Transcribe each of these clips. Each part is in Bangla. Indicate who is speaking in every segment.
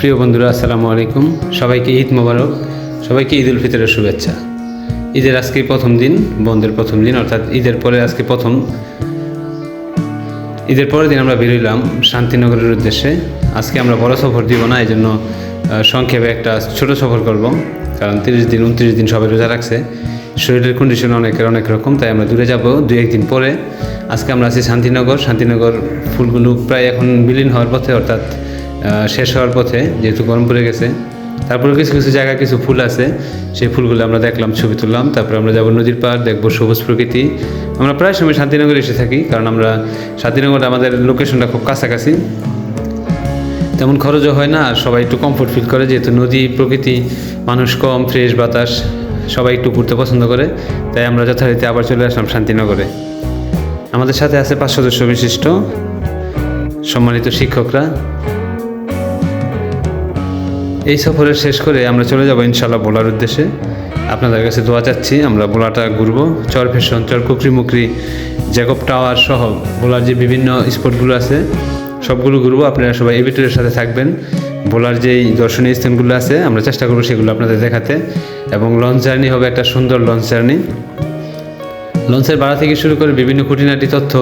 Speaker 1: প্রিয় বন্ধুরা, আসসালামু আলাইকুম। সবাইকে ঈদ মোবারক, সবাইকে ঈদ উল ফিতরের শুভেচ্ছা। ঈদের আজকে প্রথম দিন, বন্ধের প্রথম দিন, অর্থাৎ ঈদের পরে আজকে প্রথম। ঈদের পরের দিন আমরা বেরোইলাম শান্তিনগরের উদ্দেশ্যে। আজকে আমরা বড় সফর দিব না, এই জন্য সংক্ষেপে একটা ছোট সফর করব। কারণ তিরিশ দিন, উনত্রিশ দিন সবাই রোজা রাখছে। শরীরের কন্ডিশন অনেকের অনেক রকম, তাই আমরা দূরে যাব দুই একদিন পরে। আজকে আমরা আছি শান্তিনগর। শান্তিনগর ফুলগুলো প্রায় এখন বিলীন হওয়ার পথে, অর্থাৎ শেষ হওয়ার পথে যেহেতু গরম পড়ে গেছে, তারপরে কিছু কিছু জায়গায় কিছু ফুল আছে, সেই ফুলগুলো আমরা দেখলাম, ছবি তুললাম, তারপরে আমরা যাব নদীর পাড়, দেখব সবুজ প্রকৃতি। আমরা প্রায় সময় শান্তিনগরে এসে থাকি, কারণ আমরা শান্তিনগর আমাদের লোকেশনটা খুব কাছাকাছি। তেমন খরচও হয় না, আর সবাই একটু কমফোর্ট ফিল করে, যেহেতু নদী, প্রকৃতি, মানুষ কম ফ্রেশ বাতাস, সবাই একটু ঘুরতে পছন্দ করে, তাই আমরা যথারীতি আবার চলে আসলাম শান্তিনগরে। আমাদের সাথে আছে পাঁচ সদস্য বিশিষ্ট, সম্মানিত শিক্ষকরা এই সফরের শেষ করে আমরা চলে যাব ইনশাল্লাহ বোলার উদ্দেশ্যে। আপনাদের কাছে দোয়া চাচ্ছি, আমরা বোলাটা ঘুরবো। চর ফেশন চর কুকরি মুকরি জ্যাকব টাওয়ার সহ বোলার যে বিভিন্ন স্পটগুলো আছে, সবগুলো ঘুরবো। আপনারা সবাই এই ভিতরের সাথে থাকবেন। বোলার যেই দর্শনীয় স্থানগুলো আছে, আমরা চেষ্টা করব সেগুলো আপনাদের দেখাতে। এবং লঞ্চ জার্নি হবে একটা সুন্দর লঞ্চ জার্নি লঞ্চের ভাড়া থেকে শুরু করে বিভিন্ন খুঁটিনাটি তথ্য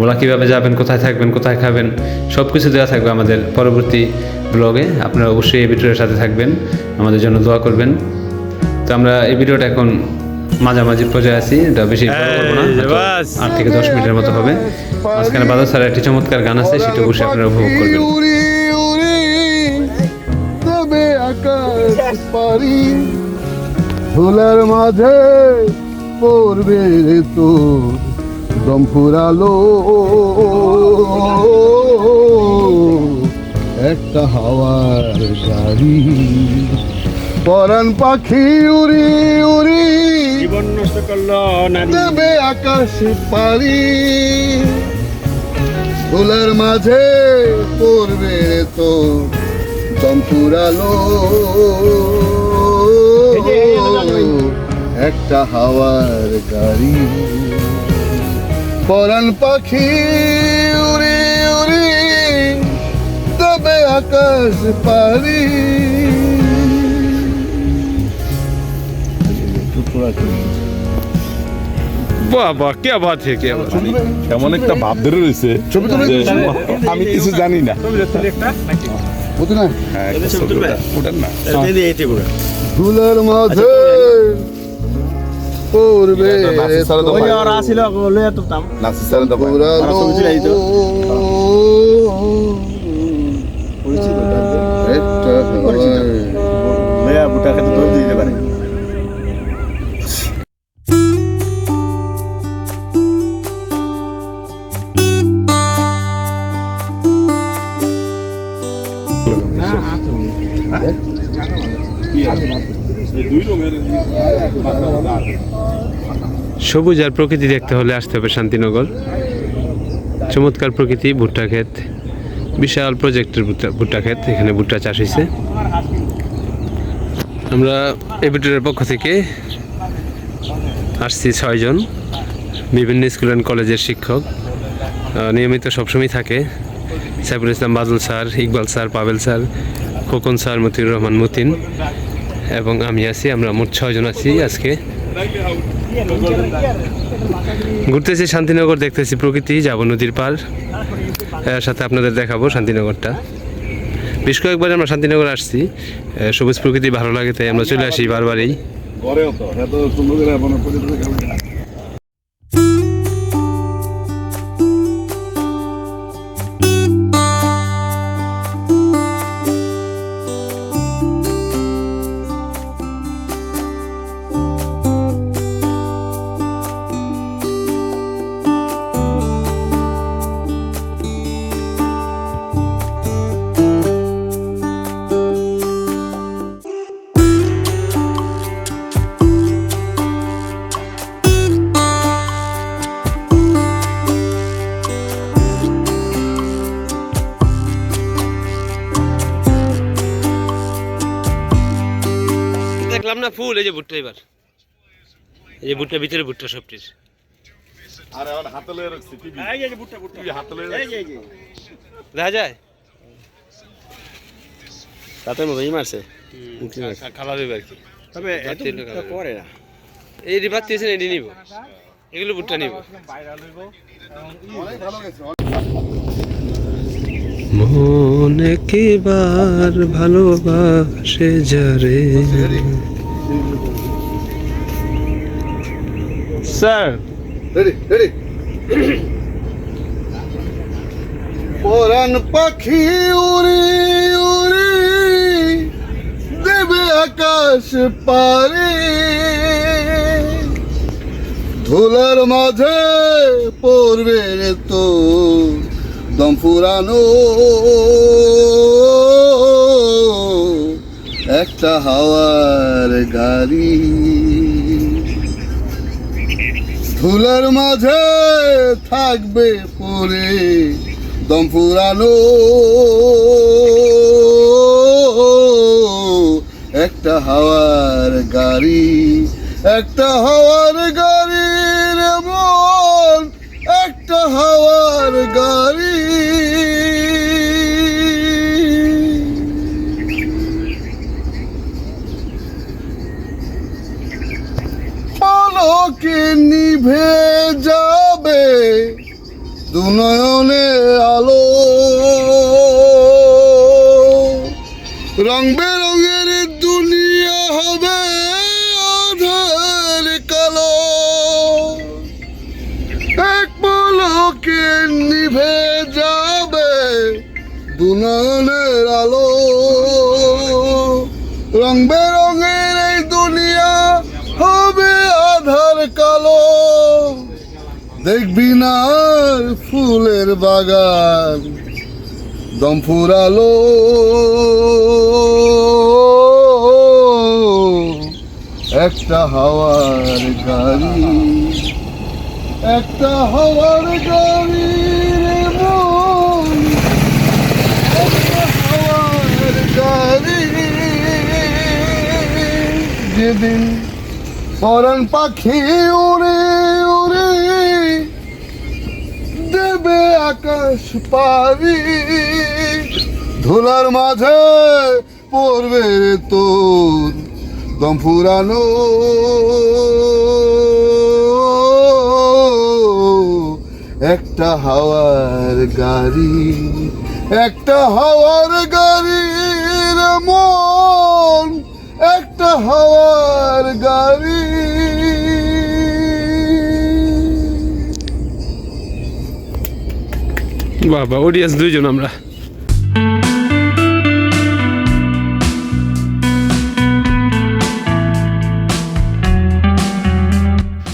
Speaker 1: বলা কীভাবে যাবেন কোথায় থাকবেন কোথায় খাবেন সব কিছু দেওয়া থাকবে আমাদের পরবর্তী ব্লগে। আপনারা অবশ্যই এই ভিডিওর সাথে থাকবেন আমাদের জন্য দোয়া করবেন। তো আমরা এই ভিডিওটা এখন মাঝামাঝি পর্যায়ে আছি এটা বেশি করব না আট থেকে দশ মিনিটের মতো হবে। মাঝখানে বাদল স্যারের একটি চমৎকার গান আছে সেটা অবশ্যই আপনারা উপভোগ করবেন।
Speaker 2: আকাশ পারি। ধুলার মাঝে পড়বে রে তোর? দম ফুরালো। একটা হাওয়ার গাড়ি। পরাণ পাখি উড়ি উড়ি।
Speaker 3: জীবন নষ্ট করল
Speaker 2: দেবে আকাশ পারি ফুলের মাঝে পড়বে তো দম পুরালো একটা হাওয়ার গাড়ি পরাণ পাখি উড়ে উড়ে তবে আকাশ পারি
Speaker 3: বাবা কে বাত হে কে
Speaker 4: এমন একটা ভাব ধরে রয়েছে
Speaker 2: ছবি তুলে
Speaker 4: আমি কিছু জানি না
Speaker 2: বুঝলি না
Speaker 4: হ্যাঁ ওটা- না
Speaker 2: ফুলের মাঝে পড়বে
Speaker 4: নাসির স্যারের
Speaker 3: আসিল লয়ে
Speaker 4: নাসির স্যারের দোকান।
Speaker 2: পুরানো
Speaker 1: সবুজ আর প্রকৃতি দেখতে হলে আসতে হবে শান্তিনগর। চমৎকার প্রকৃতি, ভুট্টা ক্ষেত, বিশাল প্রজেক্টের ভুট্টা ক্ষেত, এখানে ভুট্টা চাষ হয়েছে আমরা এবিটরের পক্ষ থেকে আসছি ছয়জন, বিভিন্ন স্কুল অ্যান্ড কলেজের শিক্ষক। নিয়মিত সবসময় থাকে। Saiful Islam Badal sir, Iqbal sir, Pavel sir, Khokon sir, Motiur Rahman Motin এবং আমি আছি, আমরা মোট ছয়জন আছি আজকে। ঘুরতেছি শান্তিনগর, দেখতেছি প্রকৃতি, যাব নদীর পার এর সাথে আপনাদের দেখাবো শান্তিনগরটা। বেশ কয়েকবার আমরা শান্তিনগর আসছি। সবুজ প্রকৃতি ভালো লাগে, তাই আমরা চলে আসি বারবারই। না ফুল এই যে ভুট্টা এবার। এই যে ভুট্টা ভিতরে ভুট্টা সবটির।
Speaker 4: আর এখন হাতে রাখছি, টিভি।
Speaker 3: এই যে বুটটা বুটটা
Speaker 4: টিভি
Speaker 3: এই যে
Speaker 1: দেখা যায়?
Speaker 3: রাতের মতো ই মারছে।
Speaker 1: খালা দেবে আর কি।
Speaker 3: তবে এত করে না।
Speaker 1: এই রিভার দিয়েছেন এটি নিব। এগুলো ভুট্টা নিব।
Speaker 2: অনেক ভালো গেছে
Speaker 1: মন একেবার ভালোবাসে যারে।
Speaker 3: স্যার
Speaker 2: রেডি রেডি পাখি উড়ি উড়ি। দেবে আকাশ পারে ধুলার মাঝে পড়বে তো দম একটা হাওয়ার গাড়ি। ধুলার মাঝে থাকবে পরে দম পুরানো একটা হাওয়ার গাড়ি, একটা হাওয়ার গাড়ি। নিভে যাবে দুনয়নে আলো। রং বেরঙের দুনিয়া হবে আধার কালো। এক পলকে নিভে যাবে দুনয়নের আলো। রং বেরঙের দেখবি না ফুলের বাগান, দম ফুরালো। একটা হাওয়ার গাড়ি একটা হাওয়ার গাড়ি। যেদিন পরাণ পাখি উড়ে আকাশ পারি ধুলার মাঝে পড়বে তোর দম ফুরানো। একটা হাওয়ার গাড়ি, একটা হাওয়ার গাড়ি রে মন, একটা হাওয়ার
Speaker 1: বাবা অডিয়েন্স দুইজন আমরা।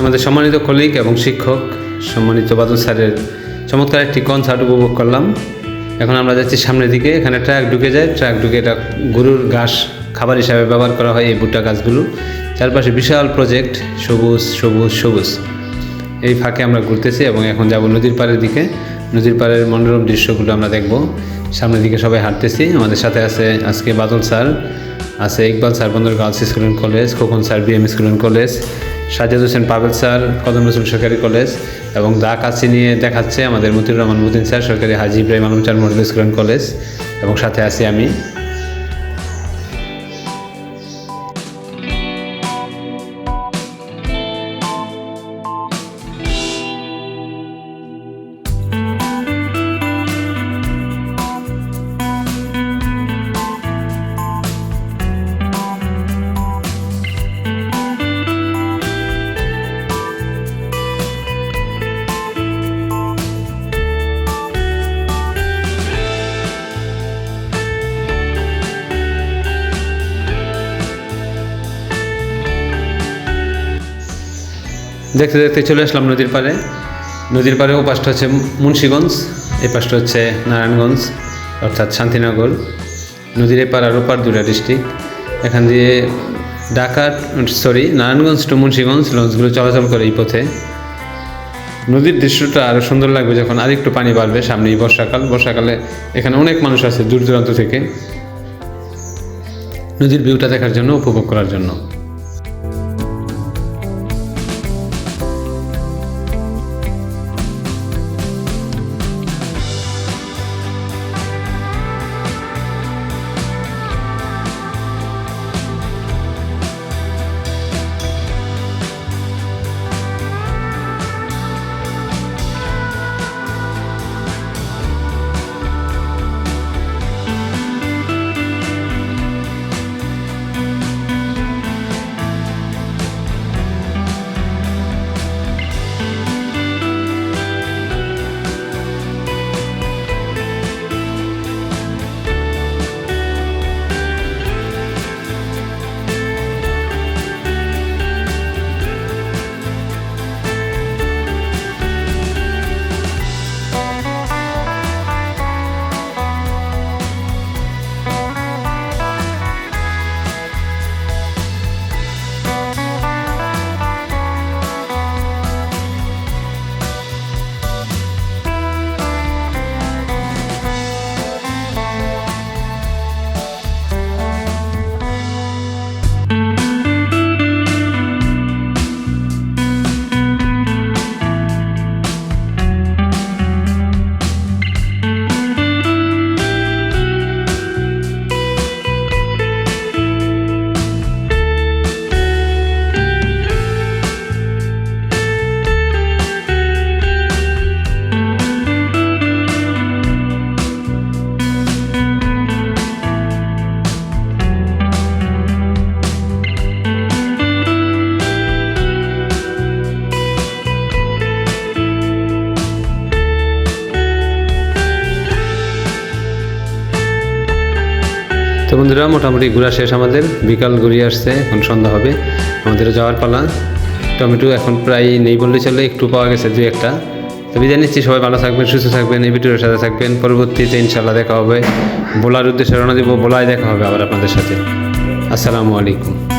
Speaker 1: আমাদের সম্মানিত কলিগ এবং শিক্ষক, সম্মানিত বাদল স্যারের চমৎকার একটি কনসার্ট উপভোগ করলাম। এখন আমরা যাচ্ছি সামনের দিকে, এখানে ট্রাক ঢুকে যায়। ট্রাক ঢুকে এটা গরুর ঘাস খাবার হিসাবে ব্যবহার করা হয় এই ভুট্টা গাছগুলো। চারপাশে বিশাল প্রজেক্ট সবুজ সবুজ সবুজ। এই ফাঁকে আমরা ঘুরতেছি এবং এখন যাব নদীর পাড়ের দিকে। নদীর পাড়ের মনোরম দৃশ্যগুলো আমরা দেখব। সামনের দিকে সবাই হাঁটতেছি। আমাদের সাথে আছে আজকে বাদল স্যার, আছে Iqbal sir, Bandar girls school and college, Khokon sir, BM school and college Sajed Hossain Pavel sir, Kadam Rasul সরকারি কলেজ এবং দা কাছে নিয়ে দেখাচ্ছে আমাদের মতিউর রহমান, মুদিন স্যার, সরকারি হাজি ইব্রাহিম আলম চার মডেল স্কুল অ্যান্ড কলেজ এবং সাথে আছি আমি। দেখতে দেখতে চলে আসলাম নদীর পাড়ে। নদীর পাড়ে ও পাশটা হচ্ছে মুন্সীগঞ্জ এই পাশটা হচ্ছে নারায়ণগঞ্জ, অর্থাৎ শান্তিনগর। নদীর এপার আর ওপার দুটা ডিস্ট্রিক্ট এখান দিয়ে ঢাকা সরি নারায়ণগঞ্জ টু মুন্সীগঞ্জ লঞ্চগুলো চলাচল করে এই পথে। নদীর দৃশ্যটা আরও সুন্দর লাগবে যখন আরেকটু পানি বাড়বে সামনেই বর্ষাকাল। বর্ষাকালে এখানে অনেক মানুষ আছে দূর দূরান্ত থেকে। নদীর ভিউটা দেখার জন্য, উপভোগ করার জন্য। তো বন্ধুরা, মোটামুটি ঘোরা শেষ আমাদের। বিকাল ঘুরিয়ে আসছে, এখন সন্ধ্যা হবে। আমাদের যাওয়ার পালা। টমেটো এখন প্রায় নেই বললে চলে, একটু পাওয়া গেছে দু একটা। তো বিদায় নিচ্ছি, সবাই ভালো থাকবেন, সুস্থ থাকবেন, এই ভিডিওর সাথে থাকবেন। পরবর্তীতে ইনশাল্লাহ দেখা হবে। বোলার উদ্দেশ্যে রওনা দেবো বোলায় দেখা হবে আবার আপনাদের সাথে। আসসালামু আলাইকুম।